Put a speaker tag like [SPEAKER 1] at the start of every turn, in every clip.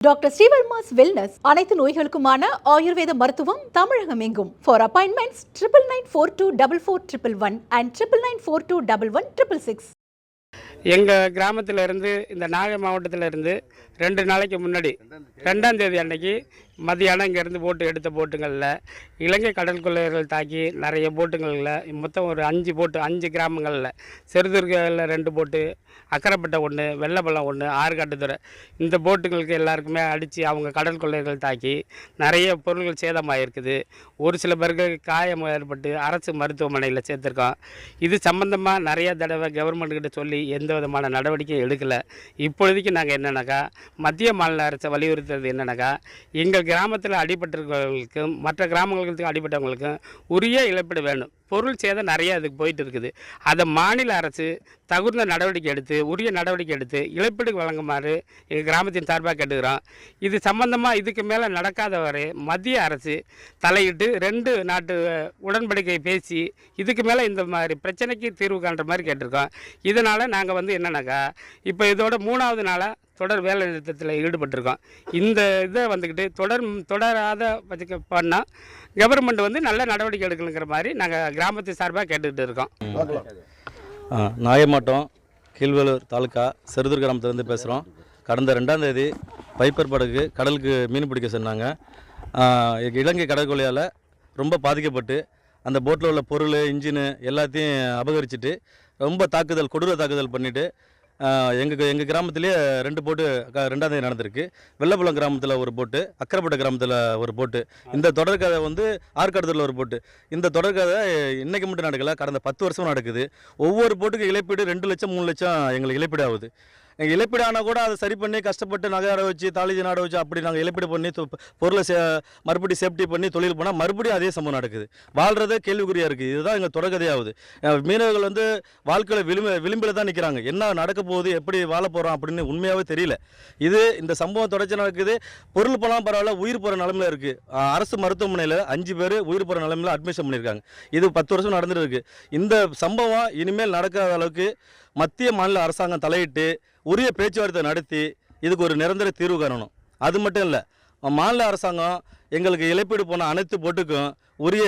[SPEAKER 1] Doctor Srivarma's wellness அனைத்து நோய்களுக்குமான ஆயுர்வேத மருத்துவம் தமிழகம் எங்கும் for appointments triple nine four two double four triple one and triple nine four two double one triple six
[SPEAKER 2] எங்கள் கிராமத்தில் இருந்து இந்த நாகை மாவட்டத்தில் இருந்து ரெண்டு நாளைக்கு முன்னாடி ரெண்டாம் தேதி அன்னைக்கு மதியானம் இங்கேருந்து போட்டு எடுத்த போட்டுங்களில் இலங்கை கடல் கொள்ளையர்கள் தாக்கி நிறைய போட்டுங்களில் மொத்தம் ஒரு அஞ்சு போட்டு அஞ்சு கிராமங்களில் செருதுர்களில் ரெண்டு போட்டு அக்கரைப்பட்டை ஒன்று வெள்ளப்பள்ளம் ஒன்று ஆறுகாட்டுத்துறை இந்த போட்டுங்களுக்கு எல்லாருக்குமே அடித்து அவங்க கடல் கொள்ளையர்கள் தாக்கி நிறைய பொருள்கள் சேதமாகிருக்குது ஒரு சில பேருக்கு காயம் ஏற்பட்டு அரசு மருத்துவமனையில் சேர்த்துருக்கோம். இது சம்மந்தமாக நிறைய தடவை கவர்மெண்ட்டுக்கிட்ட சொல்லி எந்த விதமான நடவடிக்கையும் எடுக்கலை. இப்பொழுதைக்கு நாங்கள் என்னென்னாக்கா மத்திய மாநில அரசை வலியுறுத்துறது என்னென்னாக்கா எங்களுக்கு கிராமத்தில் அடிபட்டிருக்கிறவங்களுக்கும் மற்ற கிராமங்களுக்கு அடிபட்டவங்களுக்கும் உரிய இழப்பீடு வேணும் பொருள் சேதம் நிறையா அதுக்கு போயிட்டு இருக்குது. அதை மாநில அரசு தகுந்த நடவடிக்கை எடுத்து உரிய நடவடிக்கை எடுத்து இழப்பீடு வழங்குமாறு எங்கள் கிராமத்தின் சார்பாக கேட்டுக்கிறோம். இது சம்பந்தமாக இதுக்கு மேலே நடக்காத வரை மத்திய அரசு தலையிட்டு ரெண்டு நாட்டு உடன்படிக்கை பேசி இதுக்கு மேலே இந்த மாதிரி பிரச்சனைக்கு தீர்வு காண்ற மாதிரி கேட்டிருக்கோம். இதனால் நாங்கள் வந்து என்னென்னாக்கா இப்போ இதோட மூணாவது நாளாக தொடர் வேலை நிறுத்தத்தில் ஈடுபட்டிருக்கோம். இந்த இதை வந்துக்கிட்டு தொடர் தொடராத வச்சுக்க பண்ணால் கவர்மெண்ட் வந்து நல்ல நடவடிக்கை எடுக்கணுங்கிற மாதிரி நாங்கள் கிராமத்து சார்பாக கேட்டுக்கிட்டு இருக்கோம்.
[SPEAKER 3] நாயமாட்டம் கீழ்வலூர் தாலுக்கா செருதூர் கிராமத்துலேருந்து பேசுகிறோம் கடந்த ரெண்டாம் தேதி பைப்பர் படகு கடலுக்கு மீன் பிடிக்க சொன்னாங்க. இலங்கை கடற்கொலையால் ரொம்ப பாதிக்கப்பட்டு அந்த போட்டில் உள்ள பொருள் இன்ஜினு எல்லாத்தையும் அபகரிச்சிட்டு ரொம்ப தாக்குதல் கொடூர தாக்குதல் பண்ணிவிட்டு எங்கள் எங்கள் கிராமத்திலேயே ரெண்டு போட்டு க- ரெண்டாம் நடந்திருக்கு. வெள்ளப்புலம் கிராமத்தில் ஒரு போட்டு அக்கரப்பட்ட கிராமத்தில் ஒரு போட்டு இந்த தொடர்கதை வந்து ஆற்காடுதலில் ஒரு போட்டு. இந்த தொடர்கதை இன்றைக்கு மட்டும் நடக்கலை கடந்த பத்து வருஷம் நடக்குது. ஒவ்வொரு போட்டுக்கு இழப்பீடு ரெண்டு லட்சம் மூணு லட்சம் எங்களுக்கு இழப்பீடு ஆகுது. எங்கள் இழப்பீடு ஆனால் கூட அதை சரி பண்ணி கஷ்டப்பட்டு நகை அடை வச்சு தாலிஜி நாட வச்சு அப்படி நாங்கள் இழப்பீடு பண்ணி பொருளை சே மறுபடியும் சேஃப்டி பண்ணி தொழில் போனால் மறுபடியும் அதே சம்பவம் நடக்குது. வாழ்கிறதே கேள்விக்குறியாக இருக்குது இதுதான் எங்கள் தொடர்கதையாகுது மீனவர்கள் வந்து வாழ்க்கையில் விளிம்பு விளிம்பில் தான் நிற்கிறாங்க என்ன நடக்க போகுது எப்படி வாழ போகிறோம் அப்படின்னு உண்மையாகவே தெரியல. இது இந்த சம்பவம் தொடர்ச்சி நடக்குது. பொருள் போனால் பரவாயில்ல உயிர் போகிற நிலமையில் இருக்குது அரசு மருத்துவமனையில் அஞ்சு பேர் உயிர் போகிற நிலமையில அட்மிஷன் பண்ணியிருக்காங்க. இது பத்து வருஷம் நடந்துட்டு இருக்கு. இந்த சம்பவம் இனிமேல் நடக்காத அளவுக்கு மத்திய மாநில அரசாங்கம் தலையிட்டு உரிய பேச்சுவார்த்தை நடத்தி இதுக்கு ஒரு நிரந்தர தீர்வு காணணும். அது மட்டும் இல்லை மாநில அரசாங்கம் எங்களுக்கு இழப்பீடு போன அனைத்து போட்டுக்கும் உரிய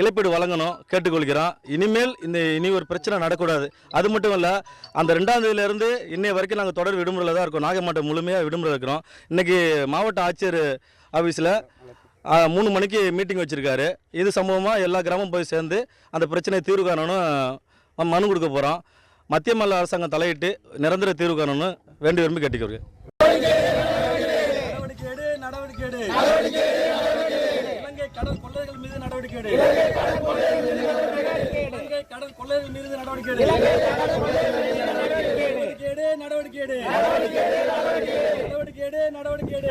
[SPEAKER 3] இழப்பீடு வழங்கணும் கேட்டுக்கொள்கிறோம். இனிமேல் இந்த இனி ஒரு பிரச்சனை நடக்கூடாது அது மட்டும் இல்லை அந்த ரெண்டாம் தேதியிலேருந்து இன்னைய வரைக்கும் நாங்கள் தொடர் விடுமுறையில் தான் இருக்கோம். நாகை மாவட்டம் முழுமையாக விடுமுறை இருக்கிறோம். இன்றைக்கி மாவட்ட ஆட்சியர் ஆஃபீஸில் மூணு மணிக்கு மீட்டிங் வச்சுருக்காரு. இது சம்பவமாக எல்லா கிராமம் போய் சேர்ந்து அந்த பிரச்சனையை தீர்வு காணணும். மனு கொடுக்க போகிறோம் மத்திய மாநில அரசாங்கம் தலையிட்டு நிரந்தர தீர்வு காணணும்னு வேண்டி விரும்பி கேட்டுக்கிறேன்
[SPEAKER 4] நடவடிக்கை எடு நடவடிக்கை எடு. இலங்கை கடல் கொள்ளைகள் மீது நடவடிக்கை எடு. இலங்கை கடல் கொள்ளையர்கள் மீது நடவடிக்கை எடு. நடவடிக்கை எடு நடவடிக்கை எடு. நடவடிக்கை எடு நடவடிக்கை எடு.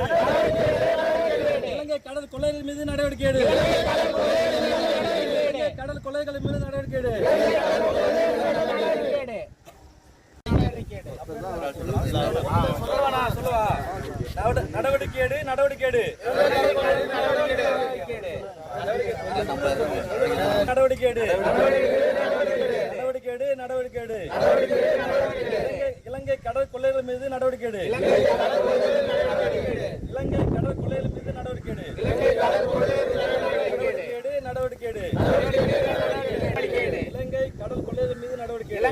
[SPEAKER 4] இலங்கை கடல் கொள்ளைகள் மீது நடவடிக்கை எடு. கடல் கொள்ளைகள் மீது நடவடிக்கை எடு. நடவடிக்கை எடு நடவடிக்கை எடு. நடவடிக்கை எடு நடவடிக்கை எடு. நடவடிக்கை எடு. இலங்கை- இலங்கை கடல் கொள்ளையர்கள் மீது நடவடிக்கை எடு. இலங்கை கடல் கொள்ளையர்கள் மீது நடவடிக்கை எடு நடவடிக்கை எடு நடவடிக்கை எடு இலங்கை கடல் கொள்ளையர்கள் மீது நடவடிக்கை எடு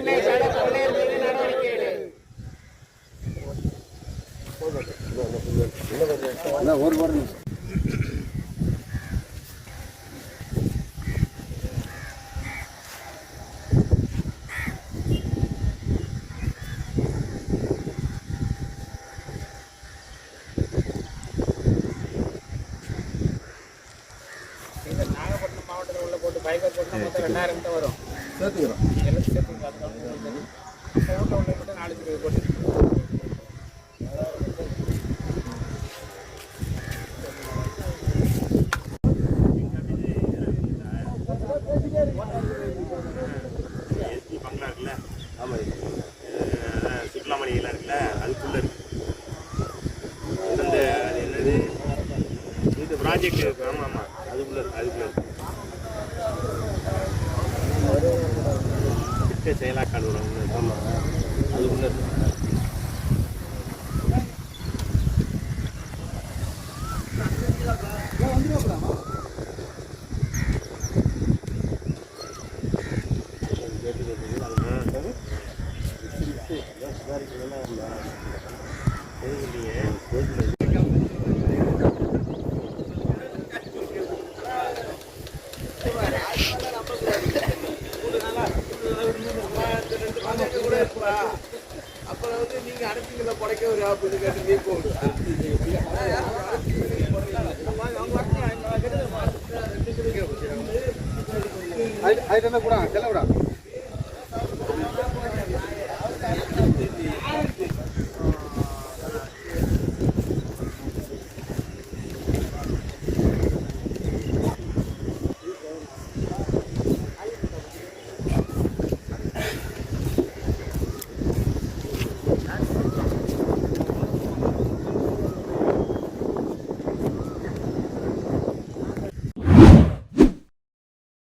[SPEAKER 2] நாகப்பட்டினம் மாவட்டத்தில் உள்ள போட்டு பைக்கர் போட்டு மொத்தம் ரெண்டாயிரம் வரும்.
[SPEAKER 5] சேர்த்துக்கிறோம்.
[SPEAKER 2] எல்லாத்தையும் சேர்த்து அது கவுண்ட் ஊரில் உள்ள மட்டும் நாலஞ்சு போட்டு.
[SPEAKER 6] ப்ராஜெக்ட் இருக்கு. ஆமாம் ஆமாம் அதுக்குள்ளே அதுக்குள்ளே திட்ட செயலாக்க அலுவலகம் ஆமாம் அதுக்குள்ளே இருக்கு. Thank you. அப்புறம் வந்து நீங்க அனுப்பிங்கள படைக்க ஒரு ஆப்பு கேட்டு நீ போகுது
[SPEAKER 5] அது அது கூட செல்ல